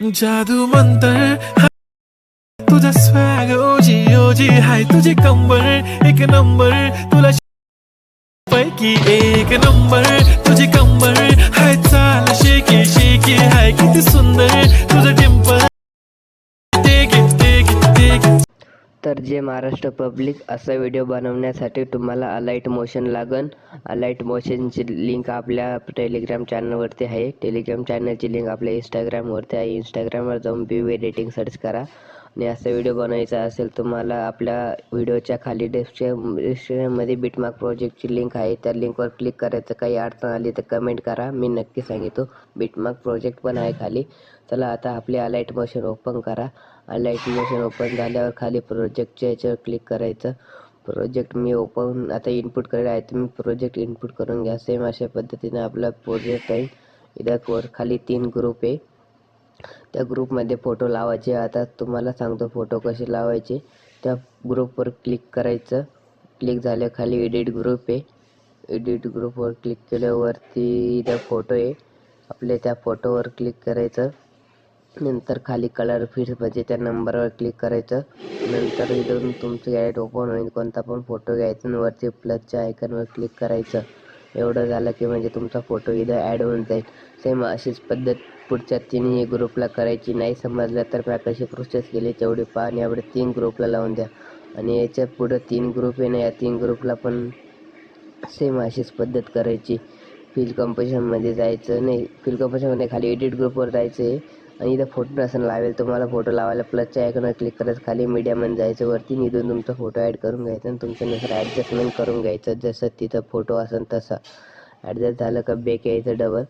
जादू मंतर तुझा स्वॅग ओजी ओजी हाय तुझी कंबर एक नंबर तुला पैकी एक नंबर तुझी कंबर तर जे महाराष्ट्र पब्लिक असा व्हिडिओ बनवण्यासाठी तुम्हाला अलाईट मोशन लागन. अलाईट मोशनची लिंक आपल्या टेलिग्राम चॅनलवरती आहे. टेलिग्राम चॅनलची लिंक आपल्या इंस्टाग्रामवरती आहे. इंस्टाग्रामवर जाऊन बी एडिटिंग सर्च करा. आणि असा व्हिडिओ बनवायचा असेल तुम्हाला आपल्या व्हिडिओच्या खाली डिस्क्रिप्शन डिस्क्रिप्शनमध्ये बिटमार्क प्रोजेक्टची लिंक आहे. त्या लिंकवर क्लिक करायचं काही अडचण आली तर कमेंट करा. मी नक्की सांगितो बिटमार्क प्रोजेक्ट पण आहे खाली. चला आता आपले अलाईट मशीन ओपन करा. अलाईट मशीन ओपन झाल्यावर खाली प्रोजेक्टच्या याच्यावर क्लिक करायचं. प्रोजेक्ट मी ओपन आता इनपुट करायला आहे तुम्ही प्रोजेक्ट इनपुट करून घ्या. सेम अशा पद्धतीने आपला प्रोजेक्ट आहे. इथं वर खाली तीन ग्रुप आहे. त्या ग्रुपमध्ये फोटो लावायचे. आता तुम्हाला सांगतो फोटो कसे लावायचे. त्या ग्रुपवर क्लिक करायचं. क्लिक झाल्या खाली एडिट ग्रुप आहे. एडिट ग्रुपवर क्लिक केल्यावरती इथं फोटो आहे. आपले त्या फोटोवर क्लिक करायचं. नंतर खाली कलर फिट म्हणजे त्या नंबरवर क्लिक करायचं. नंतर इथून तुमचं गॅलेट ओपन होईल. कोणता पण फोटो घ्यायचा आणि वरती प्लसच्या आयकनवर क्लिक करायचं. एवढं झालं की म्हणजे तुमचा फोटो इथं ॲड होऊन जाईल. सेम अशीच पद्धत. पुढच्या तिन्ही ग्रुपला करायची नाही समजलं तर मी प्रोसेस केली तेवढी पहा आणि एवढे तीन ग्रुपला लावून द्या. आणि याच्या पुढं तीन ग्रुप आहे ना या तीन ग्रुपला पण सेम अशीच पद्धत करायची. फील कंपोजिशनमध्ये जायचं नाही. फील कंपोजिशनमध्ये खाली एडिट ग्रुपवर जायचं आहे आणि इथं फोटो नसेल लावेल तुम्हाला फोटो लावायला प्लसच्या आयकॉनवर क्लिक करायचं खाली मीडियामध्ये जायचं. वरती निधून तुमचा फोटो ॲड करून घ्यायचा आणि तुमच्यानुसार ॲडजस्टमेंट करून घ्यायचं. जसं तिथं फोटो असेल तसा. ॲडजस्ट झालं का बेक यायचं डबल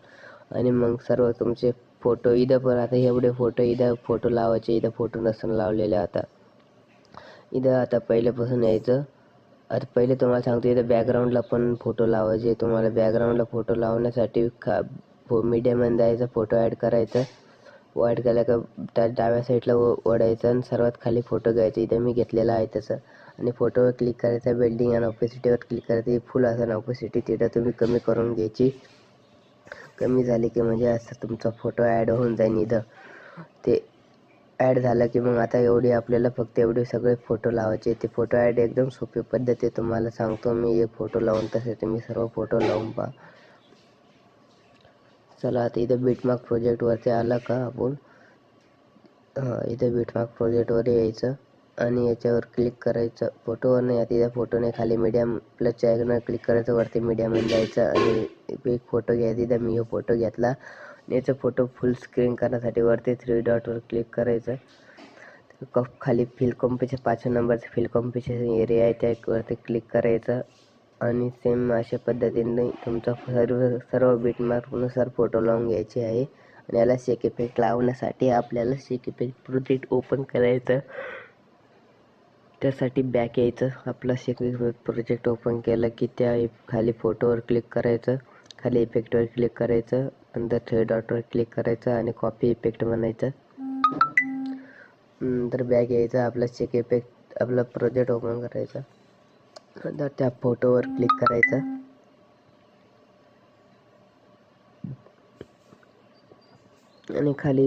आणि मग सर्व तुमचे फोटो इथं पण आता एवढे फोटो इथं फोटो लावायचे इथं फोटो नसताना लावलेले आता. इथं आता पहिल्यापासून यायचं. आता पहिले तुम्हाला सांगतो इथं बॅकग्राऊंडला पण फोटो लावायचे. तुम्हाला बॅकग्राऊंडला फोटो लावण्यासाठी खा फो मीडियामध्ये जायचं फोटो ॲड करायचं. ॲड केला का त्या डाव्या साईडला ओढायचं आणि सर्वात खाली फोटो घ्यायचा. इथं मी घेतलेला आहे तसं. आणि फोटोवर क्लिक करायचा बिल्डिंग आणि ऑपोसिटीवर क्लिक करायचं. फुल असं ऑपोसिटी तिथं तुम्ही कमी करून घ्यायची. कमी झाली की म्हणजे असं तुमचा फोटो ॲड होऊन जाईल इथं. ते ॲड झालं की मग आता एवढी आपल्याला फक्त एवढे सगळे फोटो लावायचे. ते फोटो ॲड एकदम सोपी पद्धती तुम्हाला सांगतो मी. हे फोटो लावून तसे तुम्ही सर्व फोटो लावून पहा. चला आता इथं बीटमार्क प्रोजेक्टवरती आला का आपण? हां इथं बीटमार्क प्रोजेक्टवर यायचं. आणि याच्यावर क्लिक करायचं. फोटोवर आणि आता फोटोने खाली मीडियम प्लसच्या आयकॉनवर क्लिक करायचं. वरती मीडियममध्ये जायचं. आणि एक फोटो घ्या तिथे. मी हा फोटो घेतला. आणि याचा फोटो फुल स्क्रीन करण्यासाठी वरती थ्री डॉटवर क्लिक करायचं. क- खाली फिल कॉम्पिशन पाचव्या नंबरचं फिल कॉम्पिशन एरिया आहे. त्यावरती क्लिक करायचं. आणि सेम अशा पद्धतीने तुमचा सर्व सर्व बीटमार्कनुसार फोटो लावून घ्यायचे आहे. आणि याला शेक इफेक्ट लावण्यासाठी आपल्याला शेक इफेक्ट प्रोजेक्ट ओपन करायचं. त्यासाठी बॅक यायचं. आपला शेक प्रोजेक्ट ओपन केलं की त्या खाली फोटोवर क्लिक करायचं खाली इफेक्टवर क्लिक करायचं नंतर थ्री डॉटवर क्लिक करायचं आणि कॉपी इफेक्ट म्हणायचं नंतर बॅक यायचं. आपला चेक इफेक्ट आपला प्रोजेक्ट ओपन करायचा. नंतर त्या फोटोवर क्लिक करायचं. आणि खाली